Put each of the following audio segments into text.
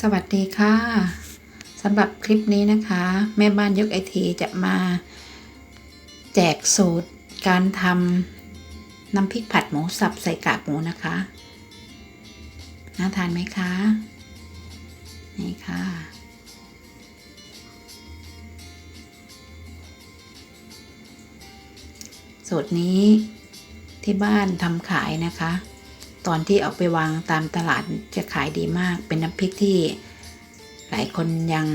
สวัสดีค่ะสำหรับคลิปนี้นะคะ แม่บ้านยกไอทีจะมาแจกสูตรการทำน้ำพริกผัดหมูสับใส่กากหมูนะคะ น่าทานไหมคะ นี่ค่ะ สูตรนี้ที่บ้านทำขายนะคะ ตอนที่เอาไปวางตามตลาดจะขายดีมาก เป็นน้ำพริกที่หลายคนยัง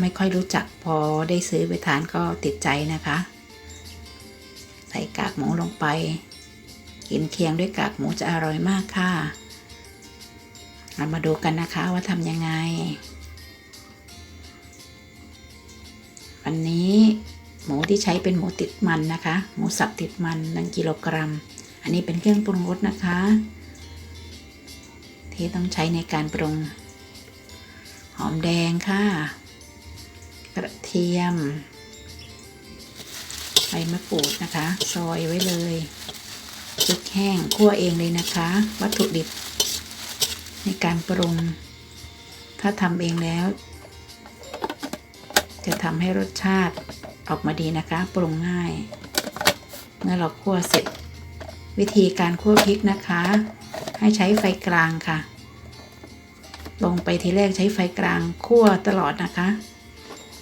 ไม่ค่อยรู้จักพอได้ซื้อไปทานก็ติดใจนะคะ ใส่กากหมูลงไป กินเคียงด้วยกากหมูจะอร่อยมากค่ะ เรามาดูกันนะคะว่าทำยังไง วันนี้หมูที่ใช้เป็นหมูติดมันนะคะ หมูสับติดมัน1กิโลกรัม อันนี้เป็นเครื่องปรุงรสนะคะ ที่ต้องใช้ในการปรุง หอมแดงค่ะ กระเทียมใบมะกรูดนะคะ ซอยไว้เลยพริกแห้งคั่วเองเลยนะคะ วัตถุดิบ ในการปรุง ถ้าทำเองแล้ว จะทำให้รสชาติออกมาดีนะคะ ปรุงง่าย เมื่อเราคั่วเสร็จ วิธีการคั่วพริกนะคะ ให้ใช้ไฟกลางค่ะ ลงไปทีแรกใช้ไฟกลางคั่วตลอดนะคะ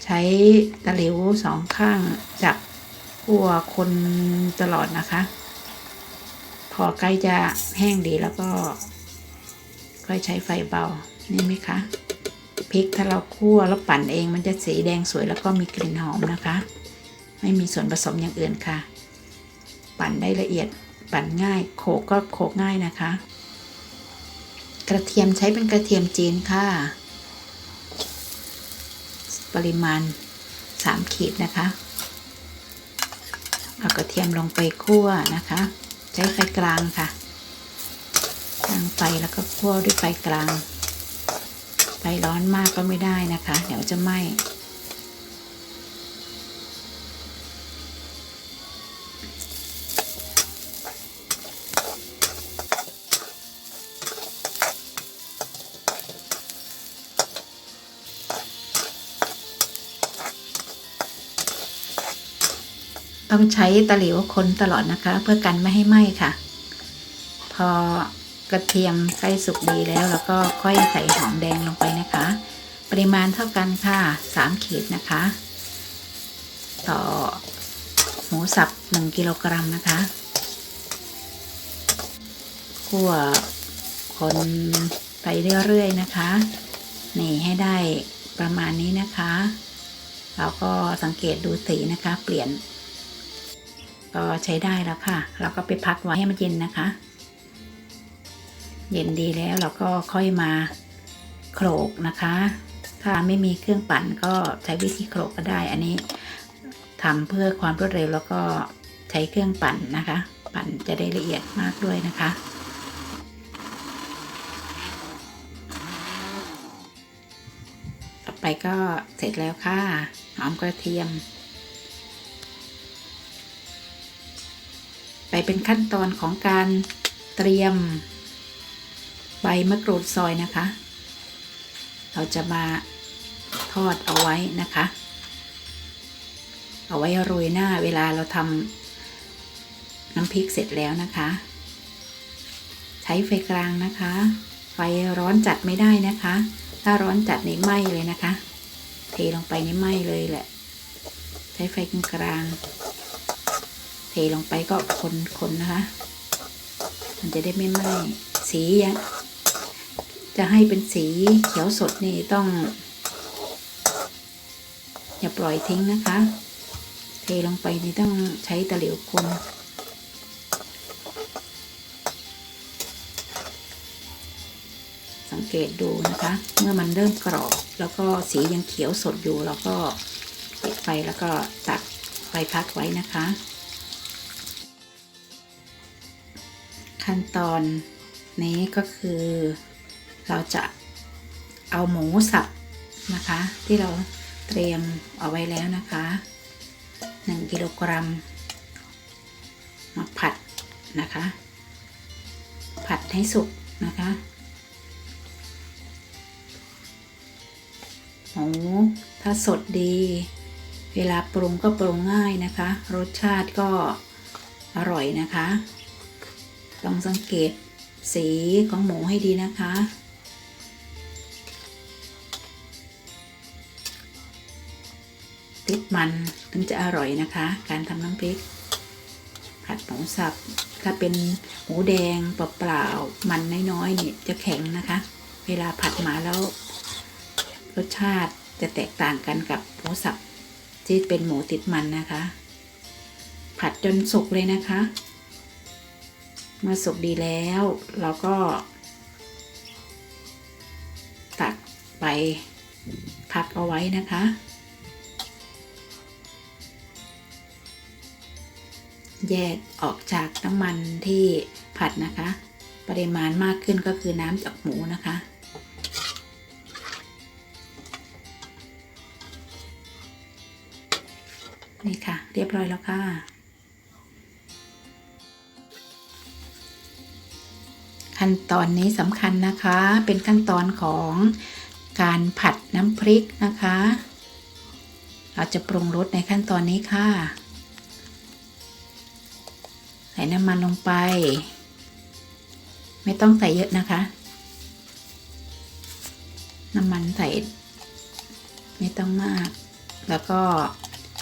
ใช้ตะหลิวสองข้างจับคั่วคนตลอดนะคะ พอใกล้จะแห้งดีแล้วก็ ค่อยใช้ไฟเบา นี่ไหมคะพริกถ้าเราคั่วแล้วปั่นเองมันจะสีแดงสวยแล้วก็มีกลิ่นหอมนะคะ ไม่มีส่วนผสมอย่างอื่นค่ะ ปั่นได้ละเอียด ปั่นง่ายโขกก็โขกง่ายนะคะ กระเทียมใช้เป็นกระเทียมจีนค่ะ ปริมาณ 3 ขีดนะคะ เอากระเทียมลงไปคั่วนะคะ ใช้ไฟกลางค่ะกลางไฟแล้วก็คั่วด้วยไฟกลาง ไฟร้อนมากก็ไม่ได้นะคะ เดี๋ยวจะไหม้ ต้องใช้ตะหลิวคนตลอดนะคะ เพื่อกันไม่ให้ไหม้ค่ะ พอกระเทียมใกล้สุกดีแล้วแล้วก็ค่อยใส่หอมแดงลงไปนะคะ ปริมาณเท่ากันค่ะ3ขีดนะคะ ต่อหมูสับ1กิโลกรัมนะคะคั่วคนไปเรื่อยๆนะคะ นี่ให้ได้ประมาณนี้นะคะเราก็สังเกตดูสีนะคะ เปลี่ยน ก็ใช้ได้แล้วค่ะ เราก็ไปพักไว้ให้มันเย็นนะคะ เย็นดีแล้วเราก็ค่อยมาโขลกนะคะ ถ้าไม่มีเครื่องปั่นก็ใช้วิธีโขลกก็ได้ อันนี้ทำเพื่อความรวดเร็วแล้วก็ใช้เครื่องปั่นนะคะ ปั่นจะได้ละเอียดมากด้วยนะคะ ต่อไปก็เสร็จแล้วค่ะหอมกระเทียม ไปเป็นขั้นตอนของการเตรียม ใบมะกรูดซอยนะคะ เราจะมาทอดเอาไว้นะคะ เอาไว้โรยหน้าเวลาเราทำน้ำพริกเสร็จแล้วนะคะ ใช้ไฟกลางนะคะ ไฟร้อนจัดไม่ได้นะคะ ถ้าร้อนจัดในไหม้เลยนะคะ เทลงไปในไหม้เลยแหละ ใช้ไฟกลางๆ ลงไปก็คนๆนะคะ มันจะได้ไม่ไหม้สีอะจะให้เป็นสีเขียวสดนี่ต้อง อย่าปล่อยทิ้งนะคะ เทลงไปนี่ต้องใช้ตะหลิวคนสังเกตดูนะคะ เมื่อมันเริ่มกรอบแล้วก็สียังเขียวสดอยู่เราก็ปิดไฟแล้วก็ตัดไฟพักไว้นะคะ ขั้นตอนนี้ก็คือเราจะเอาหมูสับนะคะ ที่เราเตรียมเอาไว้แล้วนะคะ1กิโลกรัมมาผัดนะคะ ผัดให้สุกนะคะหมูถ้าสดดี เวลาปรุงก็ปรุงง่ายนะคะ รสชาติก็อร่อยนะคะ ต้องสังเกตสีของหมูให้ดีนะคะ ติดมันถึงจะอร่อยนะคะ การทำน้ำพริก ผัดหมูสับ ถ้าเป็นหมูแดงเปล่าๆมันน้อยๆเนี่ยจะแข็งนะคะ เวลาผัดมาแล้วรสชาติจะแตกต่างกันกับหมูสับที่เป็นหมูติดมันนะคะ ผัดจนสุกเลยนะคะ เมื่อสุกดีแล้ว เราก็ ตักไปพักเอาไว้นะคะ แยกออกจากน้ำมันที่ผัดนะคะ ปริมาณมากขึ้นก็คือน้ำจากหมูนะคะนี่ค่ะ เรียบร้อยแล้วค่ะ ขั้นตอนนี้สำคัญนะคะ เป็นขั้นตอนของการผัดน้ำพริกนะคะ เราจะปรุงรสในขั้นตอนนี้ค่ะ ใส่น้ำมันลงไป ไม่ต้องใส่เยอะนะคะ น้ำมันใส่ ไม่ต้องมาก แล้วก็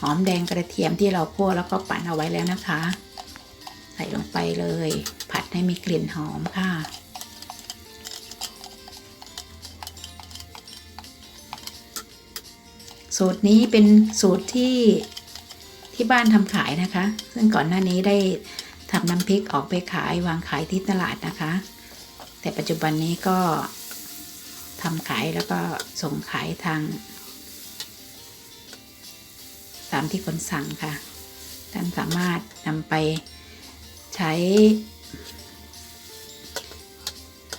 หอมแดงกระเทียมที่เราคั่วแล้วก็ปั่นเอาไว้แล้วนะคะ ใส่ลงไปเลย ผัดให้มีกลิ่นหอมค่ะ สูตรนี้เป็นสูตรที่ที่บ้านทำขายนะคะ ซึ่งก่อนหน้านี้ได้ทำน้ำพริกออกไปขายวางขายที่ตลาดนะคะ แต่ปัจจุบันนี้ก็ทำขายแล้วก็ส่งขายทาง ตามที่คนสั่งค่ะ ท่านสามารถนำไปใช้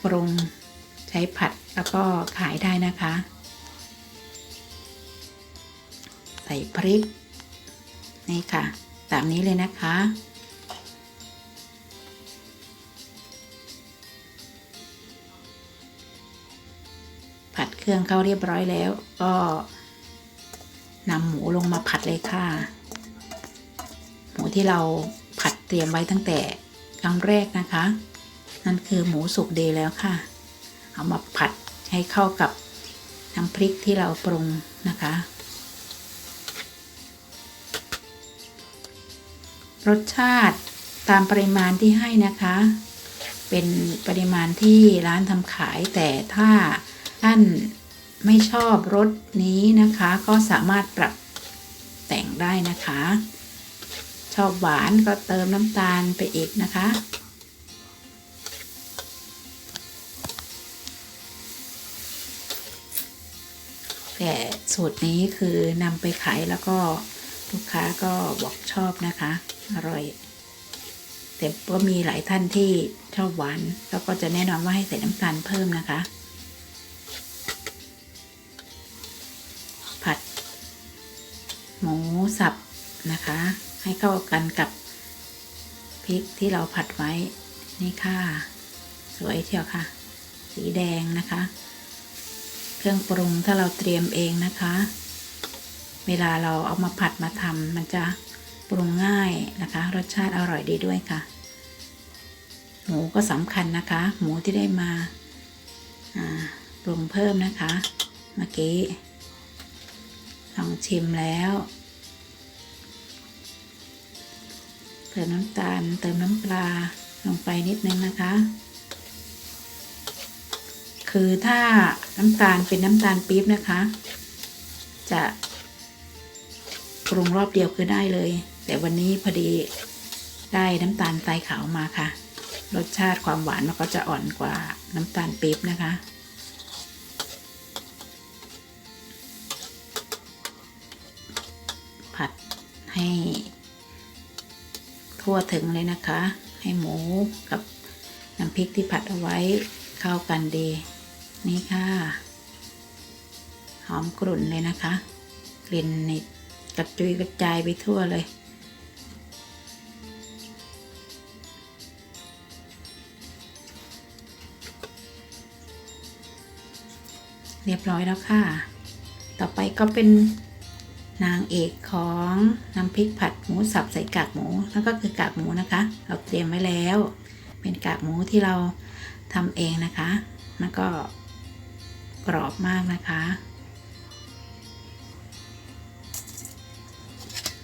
ปรุงใช้ผัดแล้วก็ขายได้นะคะ ใส่พริก นี่ค่ะ ตามนี้เลยนะคะ ผัดเครื่องเข้าเรียบร้อยแล้ว ก็นำหมูลงมาผัดเลยค่ะ หมูที่เราผัดเตรียมไว้ตั้งแต่ครั้งแรกนะคะ นั่นคือหมูสุกดีแล้วค่ะ เอามาผัดให้เข้ากับน้ำพริกที่เราปรุงนะคะ รสชาติตามปริมาณที่ให้นะคะ เป็นปริมาณที่ร้านทำขายแต่ถ้าท่านไม่ชอบรสนี้นะคะ ก็สามารถปรับแต่งได้นะคะ ชอบหวานก็เติมน้ำตาลไปอีกนะคะ แต่สูตรนี้คือนำไปขายแล้วก็ลูกค้าก็บอกชอบนะคะ อร่อย แต่ก็มีหลายท่านที่ชอบหวาน แล้วก็จะแนะนำว่าให้ใส่น้ำตาลเพิ่มนะคะ ผัด หมูสับนะคะ ให้เข้ากันกับพริกที่เราผัดไว้นี่ค่ะ สวยเชียวค่ะ สีแดงนะคะ เครื่องปรุงถ้าเราเตรียมเองนะคะ เวลาเราเอามาผัดมาทำมันจะปรุงง่ายนะคะ รสชาติอร่อยดีด้วยค่ะ หมูก็สำคัญนะคะ หมูที่ได้มาปรุงเพิ่มนะคะเมื่อกี้ลองชิมแล้วเติมน้ำตาลเติมน้ำปลาลงไปนิดนึงนะคะ คือถ้าน้ำตาลเป็นน้ำตาลปี๊บนะคะ จะปรุงรอบเดียวคือได้เลย แต่วันนี้พอดีได้น้ำตาลทรายขาวมาค่ะ รสชาติความหวานมันก็จะอ่อนกว่าน้ำตาลปี๊บนะคะผัดให้ทั่วถึงเลยนะคะ ให้หมูกับน้ำพริกที่ผัดเอาไว้เข้ากันดี นี่ค่ะ หอมกรุ่นเลยนะคะ กลิ่นนี่กระจุยกระจายไปทั่วเลย เรียบร้อยแล้วค่ะ ต่อไปก็เป็นนางเอกของน้ำพริกผัดหมูสับใส่กากหมูแล้วก็คือกากหมูนะคะ เราเตรียมไว้แล้ว เป็นกากหมูที่เราทำเองนะคะ แล้วก็ กรอบมากนะคะ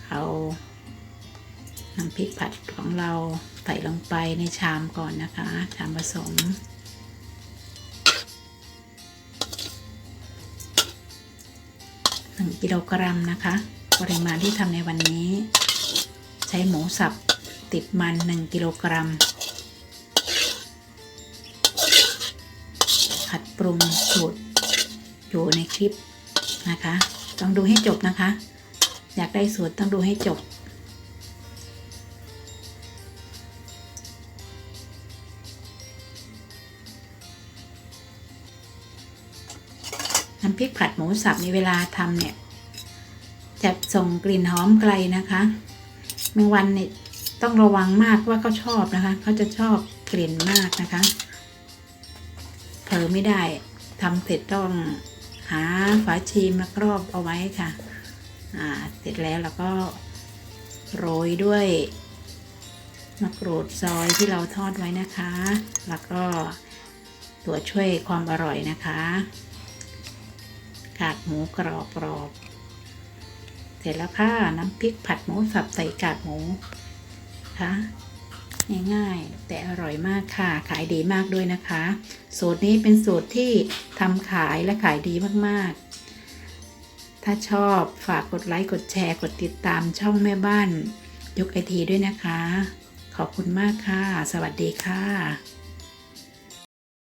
เอาน้ำพริกผัดของเราใส่ลงไปในชามก่อนนะคะ ชามผสม1กิโลกรัมนะคะ ปริมาณที่ทำในวันนี้ ใช้หมูสับติดมัน1กิโลกรัม ผัดปรุงสูตร คลิปนะคะ ต้องดูให้จบนะคะ อยากได้สูตรต้องดูให้จบ น้ำพริกผัดหมูสับในเวลาทำเนี่ย จะส่งกลิ่นหอมไกลนะคะแมงวันเนี่ยต้องระวังมากว่าเขาชอบนะคะ เขาจะชอบกลิ่นมากนะคะเผลอไม่ได้ทำเสร็จต้อง หาฝาชีมากรอบเอาไว้ค่ะ อ่า เสร็จแล้วเราก็โรยด้วยมะกรูดซอยที่เราทอดไว้นะคะ แล้วก็ตัวช่วยความอร่อยนะคะกากหมูกรอบกรอบ เสร็จแล้วค่ะ น้ำพริกผัดหมูสับใส่กากหมูค่ะ ง่ายๆ แต่อร่อยมากค่ะ ขายดีมากด้วยนะคะ สูตรนี้เป็นสูตรที่ทำขายและขายดีมากๆ ถ้าชอบฝากกดไลค์ กดแชร์ กดติดตามช่องแม่บ้านยกไอทีด้วยนะคะ ขอบคุณมากค่ะ สวัสดีค่ะ